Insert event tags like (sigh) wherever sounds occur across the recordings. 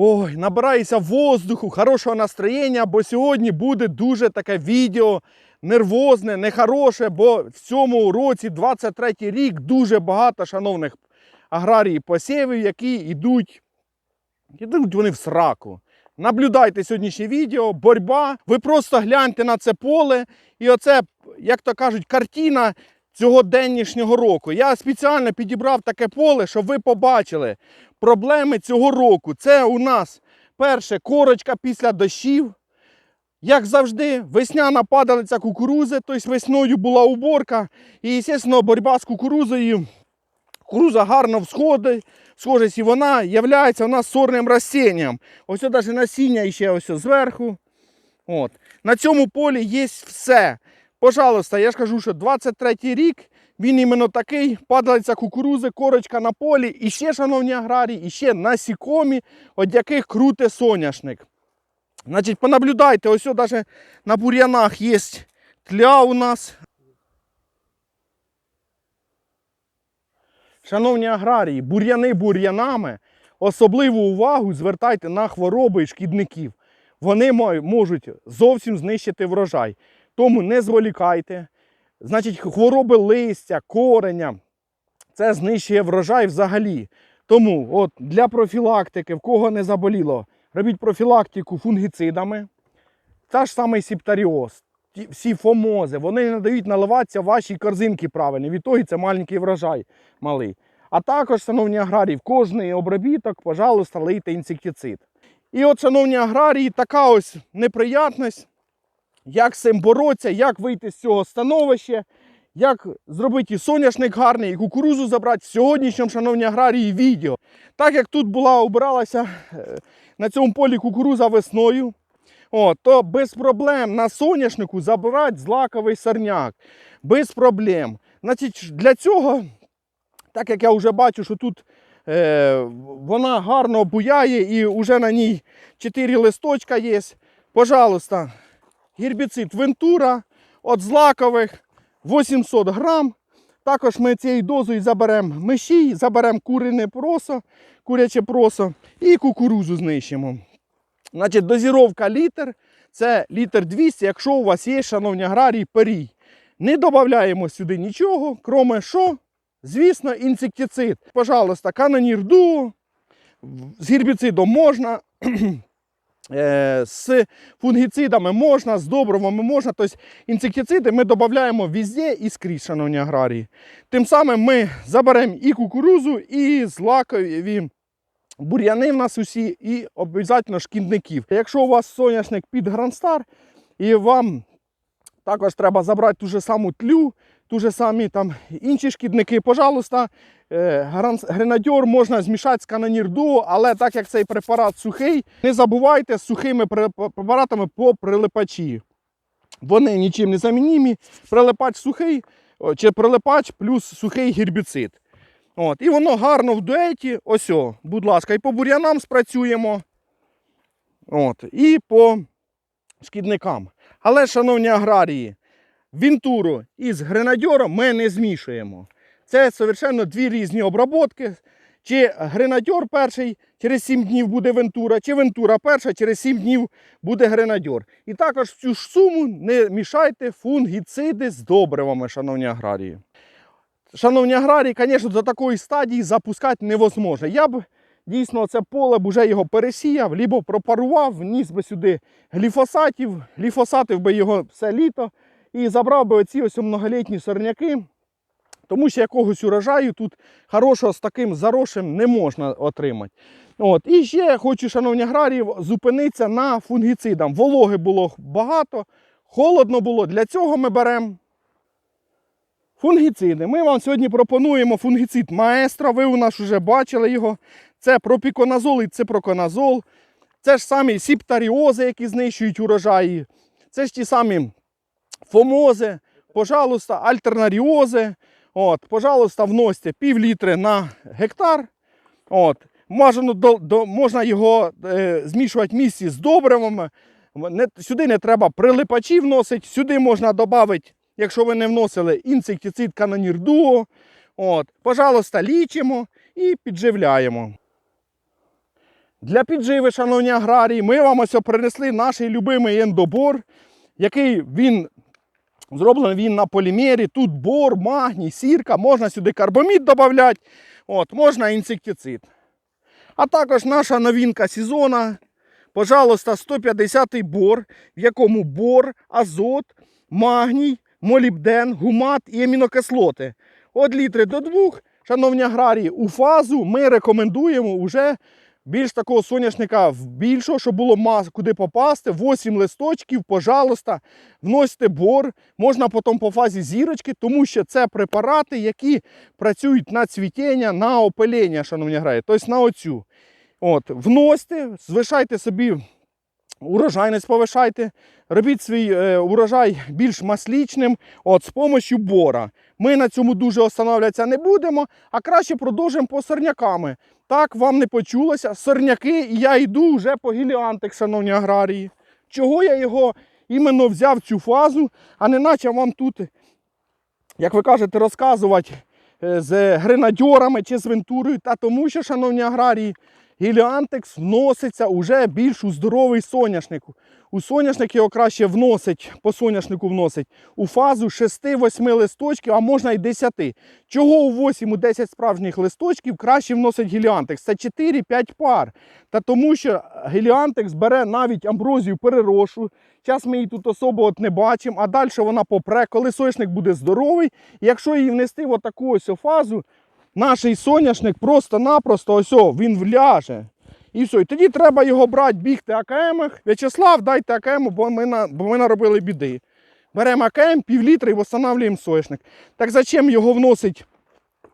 Ой, набирайся воздуху, хорошого настроєння, бо сьогодні буде дуже таке відео нервозне, нехороше, бо в цьому році, 23 рік, дуже багато шановних аграрій посівів, які йдуть, йдуть вони в сраку. Наблюдайте сьогоднішнє відео, боротьба. Ви просто гляньте на це поле. І оце, як то кажуть, картина цього деннішнього року. Я спеціально підібрав таке поле, щоб ви побачили проблеми цього року. Це у нас перше корочка після дощів. Як завжди, весняна падалиця кукурузи, тобто весною була уборка. І, звісно, боротьба з кукурузою. Кукуруза гарно всходить, схожість і вона є у нас сорним растінням. Ось навіть насіння ще ось зверху. От. На цьому полі є все. Пожалуйста, я ж кажу, що 23 рік він іменно такий, падалиця кукурузи, корочка на полі, і ще, шановні аграрії, і ще насікомі, от яких круте соняшник. Значить, понаблюдайте, ось навіть на бур'янах є тля у нас. Шановні аграрії, бур'яни бур'янами, особливу увагу звертайте на хвороби і шкідників. Вони можуть зовсім знищити врожай. Тому не зволікайте. Значить, хвороби листя, кореня, це знищує врожай взагалі. Тому от, для профілактики, в кого не заболіло, робіть профілактику фунгіцидами. Та ж самий сіптаріоз, всі фомози, вони не дають наливатися ваші корзинки правильно. Від того це маленький врожай малий. А також, шановні аграрії, в кожний обробіток, пожалуйста, лийте інсектицид. І от, шановні аграрії, така ось неприятність, як з цим боротися, як вийти з цього становища, як зробити і соняшник гарний, і кукурузу забрати в сьогоднішньому, шановні аграрії, відео. Так як тут була обиралася е, на цьому полі кукуруза весною, о, то без проблем на соняшнику забирати злаковий сорняк. Без проблем. Значить, для цього, так як я вже бачу, що тут е, вона гарно буяє і вже на ній 4 листочка є. Пожалуйста, гербіцид Вентура від злакових 800 грам. Також ми цією дозою заберемо мишій, заберемо курине просо, куряче просо і кукурузу знищимо. Значить, дозіровка літр це літр 200, якщо у вас є, шановні аграрії, перій. Не додаємо сюди нічого, кроме що, звісно, інсектицид. Пожалуйста, канонір дуо, з гербіцидом можна, (clears throat) з фунгіцидами можна, з добривами можна. Тобто інсектициди ми додаємо везде і скрізь, шановні аграрії. Тим самим ми заберемо і кукурузу, і злакові бур'яни в нас усі і обов'язково шкідників. Якщо у вас соняшник під Грандстар, і вам також треба забрати ту же саму тлю, ту же самі там інші шкідники, пожалуйста, е, гренадьор можна змішати з канонір дуо, але так як цей препарат сухий, не забувайте з сухими препаратами по прилипачі. Вони нічим не замінімі. Прилипач сухий чи прилипач плюс сухий гербіцид. От, і воно гарно в дуеті. Ось, о, будь ласка, і по бур'янам спрацюємо. От, і по шкідникам. Але, шановні аграрії, вінтуру із гренадьором ми не змішуємо. Це совершенно дві різні обработки. Чи гренадьор перший через 7 днів буде вентура, чи вентура перша через 7 днів буде гренадьор. І також цю ж суму не мішайте фунгіциди з добривами, шановні аграрії. Шановні аграрії, звісно, до такої стадії запускати невозможно. Я б дійсно це поле б вже його пересіяв, либо пропарував, вніс би сюди гліфосатів, гліфосатив би його все літо і забрав би оці ось многолітні сорняки. Тому що якогось урожаю тут хорошого з таким заросшим не можна отримати. От. І ще я хочу, шановні аграрії, зупинитися на фунгіцидах. Вологи було багато, холодно було. Для цього ми беремо Фунгіциди. Ми вам сьогодні пропонуємо фунгіцид маестро. Ви у нас вже бачили його. Це пропіконазол і ципроконазол. Це ж самі сіптаріози, які знищують урожаї. Це ж ті самі фомози, пожалуйста, альтернаріози. От, пожалуйста, вносьте пів літри на гектар. От. Можна, до, можна його е, змішувати в місці з добривами. Не, сюди не треба прилипачі вносити, сюди можна додати, якщо ви не вносили інсектицид канонір дуо. От, пожалуйста, лічимо і підживляємо. Для підживи, шановні аграрії, ми вам ось принесли наш любимий ендобор, який він зроблений він на полімері. Тут бор, магній, сірка, можна сюди карбамід додати, от, можна інсектицид. А також наша новинка сезону. Пожалуйста, 150-й бор, в якому бор, азот, магній, молібден, гумат і амінокислоти. От літри до двох, шановні аграрії, у фазу ми рекомендуємо вже більш такого соняшника більшого, щоб було куди попасти. 8 листочків, пожалуйста, вносьте бор. Можна потім по фазі зірочки, тому що це препарати, які працюють на цвітіння, на опилення, шановні аграрії, тобто на оцю. От, вносьте, звишайте собі урожайність повишайте, робіть свій е, урожай більш маслічним от, з допомогою бора. Ми на цьому дуже останавливатися не будемо, а краще продовжимо по сорняками. Так, вам не почулося. Сорняки, і я йду вже по гіліантик, шановні аграрії. Чого я його іменно взяв цю фазу, а не почав вам тут, як ви кажете, розказувати е, з гренадьорами чи з вентурою. Та тому що, шановні аграрії, Гіліантекс вноситься уже більш у здоровий соняшник. У соняшник його краще вносить, по соняшнику вносить у фазу 6-8 листочків, а можна й 10. Чого у 8-10 справжніх листочків краще вносить гіліантекс? Це 4-5 пар. Та тому що гіліантекс бере навіть амброзію перерошу. Зараз ми її тут особо от не бачимо, а далі вона попре, коли соняшник буде здоровий. Якщо її внести в таку ось фазу, наш соняшник просто-напросто ось він вляже. І все. І тоді треба його брати, бігти АКМ. В'ячеслав, дайте АКМ, бо ми, на, бо ми наробили біди. Беремо АКМ, пів літра і встановлюємо соняшник. Так зачем його вносить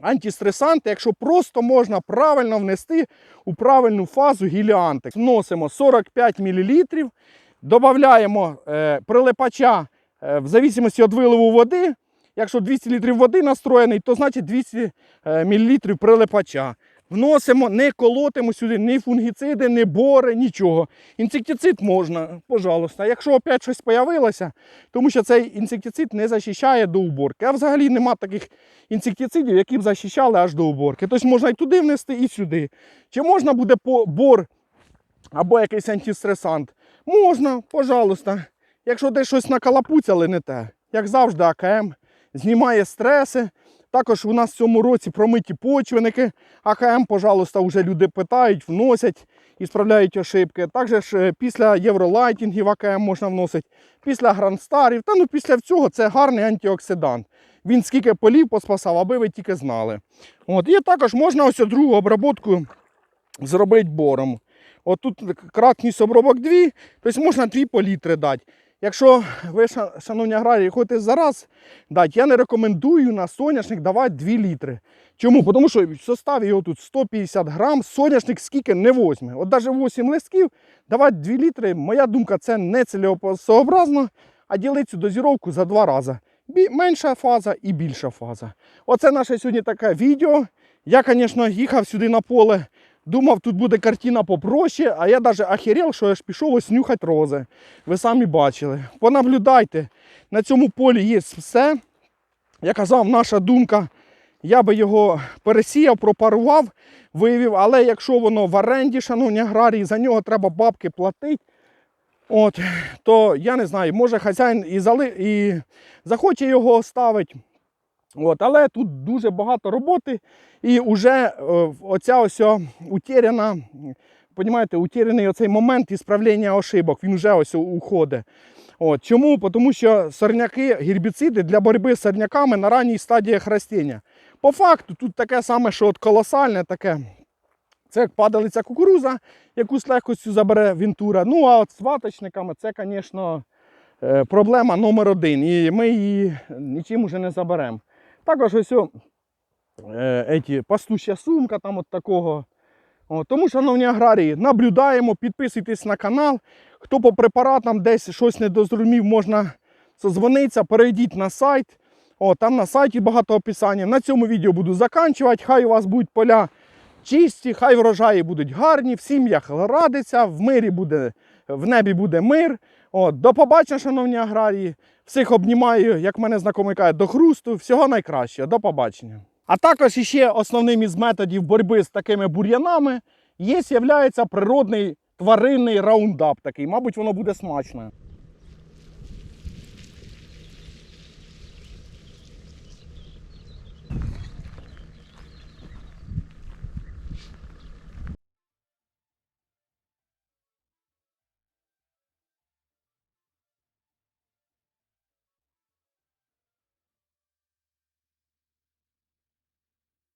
антистресанти, якщо просто можна правильно внести у правильну фазу гіліантекс. Вносимо 45 мл, додаємо е, прилипача е, в зависимості від виливу води. Якщо 200 літрів води настроєний, то значить 200 мл прилипача. Вносимо, не колотимо сюди ні фунгіциди, ні бори, нічого. Інсектицид можна, пожалуйста. Якщо опять щось з'явилося, тому що цей інсектицид не захищає до уборки. А взагалі нема таких інсектицидів, які б захищали аж до уборки. Тобто можна і туди внести, і сюди. Чи можна буде бор або якийсь антистресант? Можна, пожалуйста. Якщо десь щось накалапуцяли, не те. Як завжди, АКМ знімає стреси. Також у нас в цьому році промиті почвенники. АКМ, пожалуйста, вже люди питають, вносять і справляють ошибки. Також е, після євролайтінгів АКМ можна вносити, після грандстарів. Та ну після цього це гарний антиоксидант. Він скільки полів поспасав, аби ви тільки знали. От. І також можна ось другу обробку зробити бором. От тут кратність обробок 2, тобто можна 2 по літри дати. Якщо ви, ша- шановні аграрії, хочете зараз дати, я не рекомендую на соняшник давати 2 літри. Чому? Тому що в составі його тут 150 грам, соняшник скільки не возьме. От навіть 8 листків давати 2 літри, моя думка, це не цілеобразно, а ділити цю дозіровку за два рази. Менша фаза і більша фаза. Оце наше сьогодні таке відео. Я, звісно, їхав сюди на поле. Думав, тут буде картина попроще, а я навіть охерел, що я ж пішов ось нюхати рози. Ви самі бачили. Понаблюдайте, на цьому полі є все. Я казав, наша думка, я би його пересіяв, пропарував, вивів, але якщо воно в оренді, шановні аграрії, за нього треба бабки платити. От, то я не знаю, може хазяїн і, зали, і захоче його оставити. От, але тут дуже багато роботи, і вже е, оця ось утеряна, понімаєте, утеряний оцей момент ісправлення ошибок, він вже ось уходить. От, чому? Тому що сорняки, гербіциди для боротьби з сорняками на ранній стадіях ростіння. По факту тут таке саме, що от колосальне таке. Це як падалиця кукуруза, яку з легкостю забере вінтура. Ну а от з ваточниками це, звісно, е, проблема номер один. І ми її нічим уже не заберемо. Також ось о, е, еті, пастуща сумка там от такого. О, тому, шановні аграрії, наблюдаємо, підписуйтесь на канал. Хто по препаратам десь щось не дозрозумів, можна зазвонитися, перейдіть на сайт. О, там на сайті багато описання. На цьому відео буду заканчувати. Хай у вас будуть поля чисті, хай врожаї будуть гарні, в сім'ях радиться, в мирі буде, в небі буде мир. От, до побачення, шановні аграрії. Всіх обнімаю, як мене знайомий каже, до хрусту. Всього найкращого. До побачення. А також іще основним із методів боротьби з такими бур'янами Є, з'являється природний тваринний раундап такий. Мабуть, воно буде смачно.